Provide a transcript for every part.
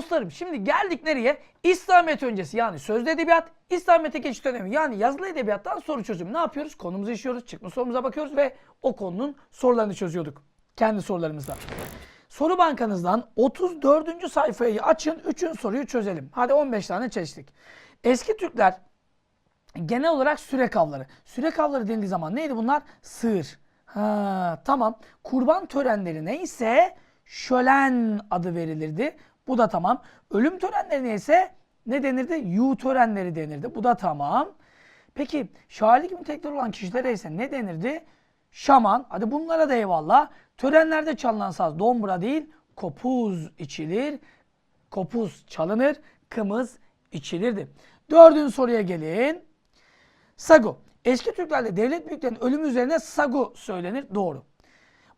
Dostlarım şimdi geldik nereye? İslamiyet öncesi yani sözlü edebiyat, İslamiyet'e geçiş dönemi yani yazılı edebiyattan soru çözümü. Ne yapıyoruz? Konumuzu işliyoruz, çıkma sorumuza bakıyoruz ve o konunun sorularını çözüyorduk. Kendi sorularımızla. Soru bankanızdan 34. sayfayı açın, 3. soruyu çözelim. Hadi 15 tane çeşitlik. Eski Türkler genel olarak sürek avları. Sürek avları denildiği zaman neydi bunlar? Sığır. Ha, tamam. Kurban törenleri neyse şölen adı verilirdi. Bu da tamam. Ölüm törenleri neyse ne denirdi? Yu törenleri denirdi. Bu da tamam. Peki şairlik mütekler olan kişilere ise ne denirdi? Şaman. Hadi bunlara da eyvallah. Törenlerde çalınan saz dombra değil, kopuz içilir. Kopuz çalınır, kımız içilirdi. Dördüncü soruya gelin. Sagu. Eski Türklerde devlet büyüklerinin ölümü üzerine sagu söylenir. Doğru.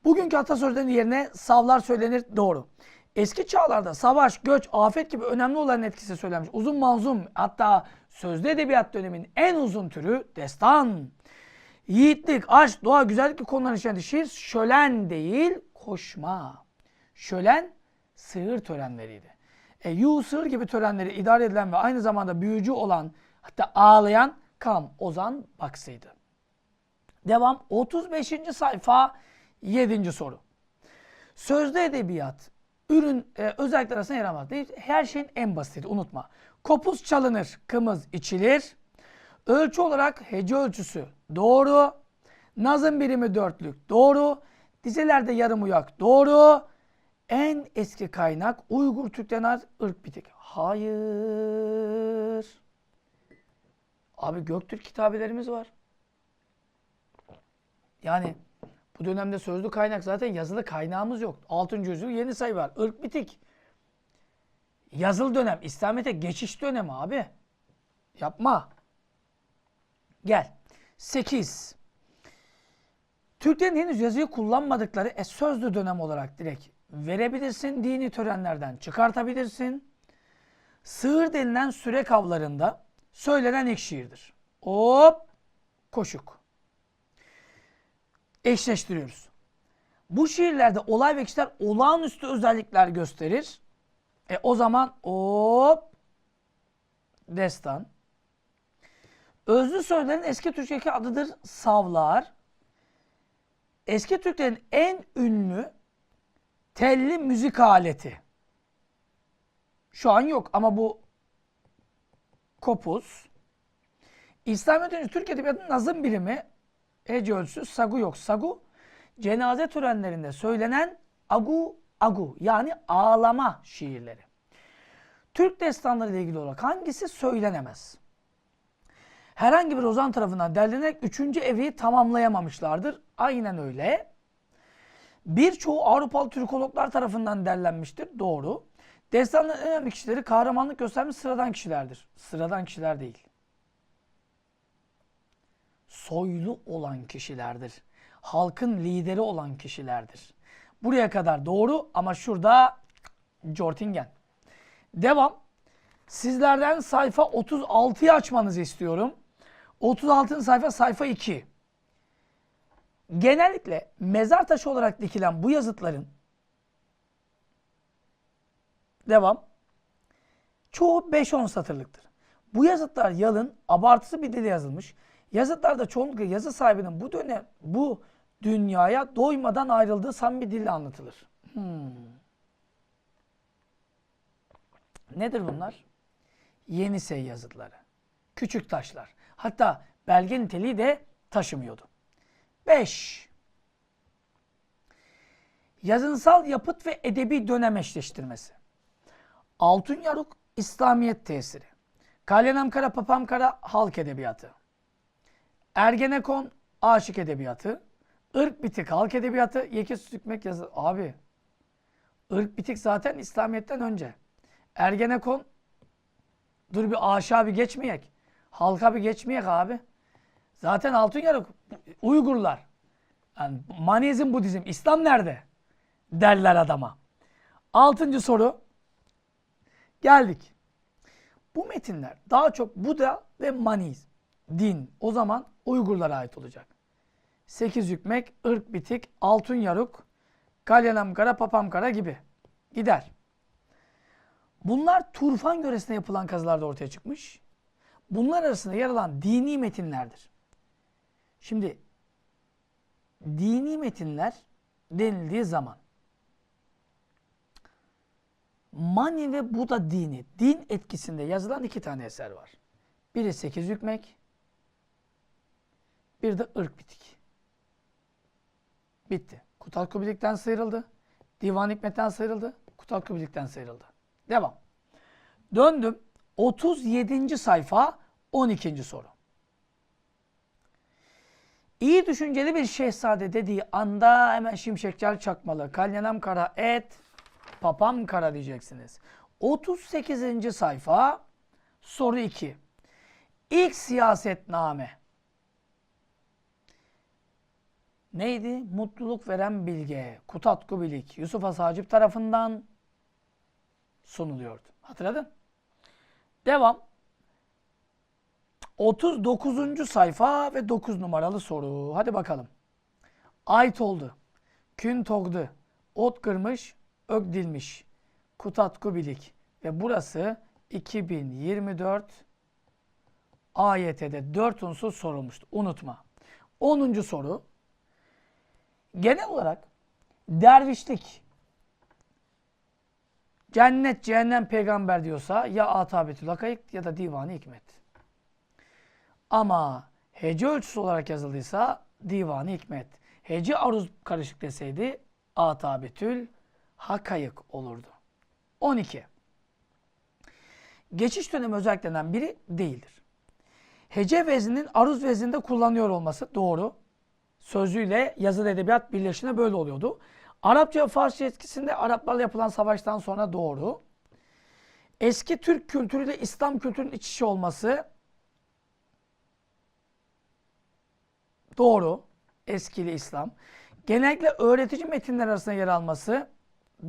Bugünkü atasözlerinin yerine savlar söylenir. Doğru. Eski çağlarda savaş, göç, afet gibi önemli olayların etkisi söylenmiş. Uzun manzum hatta sözlü edebiyat döneminin en uzun türü destan. Yiğitlik, aşk, doğa, güzellik gibi konuların içinde şiir şölen değil koşma. Şölen sığır törenleriydi. E, yu sığır gibi törenleri idare edilen ve aynı zamanda büyücü olan hatta ağlayan Kam Ozan Baksı'ydı. Devam 35. sayfa 7. soru. Sözde edebiyat ürün e, özellikler arasında yer almaz. Değil, Her şeyin en basiti unutma. Kopuz çalınır, kımız içilir. Ölçü olarak hece ölçüsü doğru. Nazım birimi dörtlük doğru. Dizelerde yarım uyak doğru. En eski kaynak Uygur Türk'ten az ırk bitik. Hayır. Abi Göktürk kitabelerimiz var. Yani bu dönemde sözlü kaynak zaten yazılı kaynağımız yok. 6. yüzyıl yeni sayı var. Irk bitik. Yazılı dönem. İslamiyet'e geçiş dönemi abi. Yapma. Gel. 8. Türklerin henüz yazıyı kullanmadıkları e, sözlü dönem olarak direkt verebilirsin. Dini törenlerden çıkartabilirsin. Sığır denilen sürek avlarında söylenen ilk şiirdir. Hop koşuk. Eşleştiriyoruz. Bu şiirlerde olay ve kişiler olağanüstü özellikler gösterir. E o zaman hop destan. Özlü sözlerin eski Türkçedeki adıdır savlar. Eski Türklerin en ünlü telli müzik aleti. Şu an yok ama bu kopuz. İslamiyet öncesi Türk Edebiyatı'nın nazım birimi hece ölçüsü sagu yok. Sagu cenaze törenlerinde söylenen agu agu yani ağlama şiirleri. Türk destanları ile ilgili olarak hangisi söylenemez? Herhangi bir ozan tarafından derlenerek üçüncü evreyi tamamlayamamışlardır. Aynen öyle. Birçoğu Avrupalı Türkologlar tarafından derlenmiştir. Doğru. Destanların önemli kişileri kahramanlık göstermiş sıradan kişilerdir. Sıradan kişiler değil. Soylu olan kişilerdir. Halkın lideri olan kişilerdir. Buraya kadar doğru ama şurada Jortingen. Devam. Sizlerden sayfa 36'yı açmanızı istiyorum. 36. sayfa sayfa 2. Genellikle mezar taşı olarak dikilen bu yazıtların Devam. Çoğu 5-10 satırlıktır. Bu yazıtlar yalın, abartısı bir dille yazılmış. Yazıtlarda çoğunlukla yazı sahibinin bu dönem, bu dünyaya doymadan ayrıldığı sam bir dille anlatılır. Hmm. Nedir bunlar? Yenisey yazıtları. Küçük taşlar. Hatta belge niteliği de taşımıyordu. 5. Yazınsal yapıt ve edebi dönem eşleştirmesi. Altın Yaruk İslamiyet tesiri. Kalyanam Kara Papam Kara halk edebiyatı. Ergenekon aşık edebiyatı. Irk bitik halk edebiyatı. Yeki Sükmek yazı. Abi ırk bitik zaten İslamiyet'ten önce. Ergenekon dur bir aşağı bir geçmeyek. Halka bir geçmeyek abi. Zaten Altın Yaruk Uygurlar. Yani Manizm Budizm. İslam nerede? Derler adama. Altıncı soru. Geldik. Bu metinler daha çok Buda ve Maniz din o zaman Uygurlara ait olacak. Sekiz hükmek, ırk bitik, altın yaruk, kalyanam kara, papam kara gibi gider. Bunlar Turfan yöresinde yapılan kazılarda ortaya çıkmış. Bunlar arasında yer alan dini metinlerdir. Şimdi dini metinler denildiği zaman Mani ve Buda dini, din etkisinde yazılan iki tane eser var. Biri Sekiz Hükmek, bir de Irk Bitik. Bitti. Kutal Kubilik'ten sıyrıldı. Divan Hikmet'ten sıyrıldı. Kutal Kubilik'ten sıyrıldı. Devam. Döndüm. 37. sayfa 12. soru. İyi düşünceli bir şehzade dediği anda hemen şimşekler çakmalı. Kalyanam kara et, papam kara diyeceksiniz. 38. sayfa soru 2. İlk siyasetname. Neydi? Mutluluk veren bilge. Kutat Kubilik Yusuf Has Hacip tarafından sunuluyordu. Hatırladın? Devam. 39. sayfa ve 9 numaralı soru. Hadi bakalım. Ait oldu. Kün togdu. Ot kırmış, ök dilmiş. Kutat kubilik. Ve burası 2024 AYT'de 4 unsur sorulmuştu. Unutma. 10. soru. Genel olarak dervişlik, cennet, cehennem peygamber diyorsa ya Atabetül Hakayık ya da Divan-ı Hikmet. Ama hece ölçüsü olarak yazıldıysa Divan-ı Hikmet. Hece aruz karışık deseydi Atabetül Hakayık olurdu. 12. Geçiş dönemi özelliklerinden biri değildir. Hece vezninin aruz vezninde kullanıyor olması doğru. Sözlüğüyle yazılı edebiyat birleşine böyle oluyordu. Arapça ve Farsça etkisinde Araplarla yapılan savaştan sonra doğru. Eski Türk kültürüyle İslam kültürünün iç içe olması doğru. Eskili İslam. Genellikle öğretici metinler arasında yer alması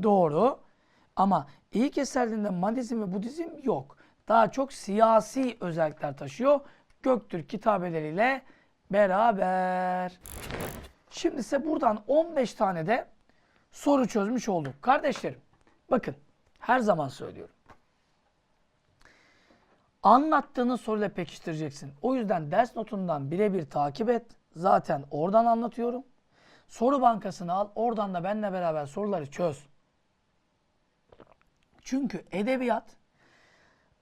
doğru. Ama ilk eserlerinde Madizm ve Budizm yok. Daha çok siyasi özellikler taşıyor. Göktürk kitabeleriyle beraber. Şimdi ise buradan 15 tane de soru çözmüş olduk. Kardeşlerim bakın her zaman söylüyorum. Anlattığını soruyla pekiştireceksin. O yüzden ders notundan birebir takip et. Zaten oradan anlatıyorum. Soru bankasını al. Oradan da benimle beraber soruları çöz. Çünkü edebiyat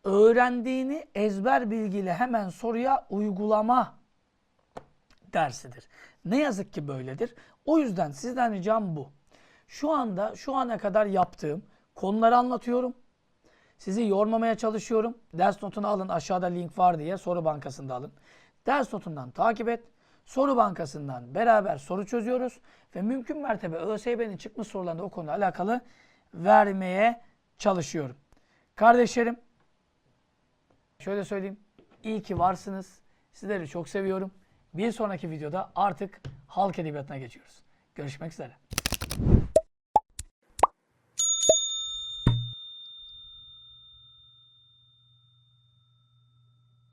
öğrendiğini ezber bilgiyle hemen soruya uygulama dersidir. Ne yazık ki böyledir. O yüzden sizden ricam bu. Şu anda şu ana kadar yaptığım konuları anlatıyorum. Sizi yormamaya çalışıyorum. Ders notunu alın aşağıda link var diye soru bankasında alın. Ders notundan takip et. Soru bankasından beraber soru çözüyoruz. Ve mümkün mertebe ÖSYM'nin çıkmış sorularında o konuyla alakalı vermeye çalışıyorum. Kardeşlerim şöyle söyleyeyim. İyi ki varsınız. Sizleri çok seviyorum. Bir sonraki videoda artık halk edebiyatına geçiyoruz. Görüşmek üzere.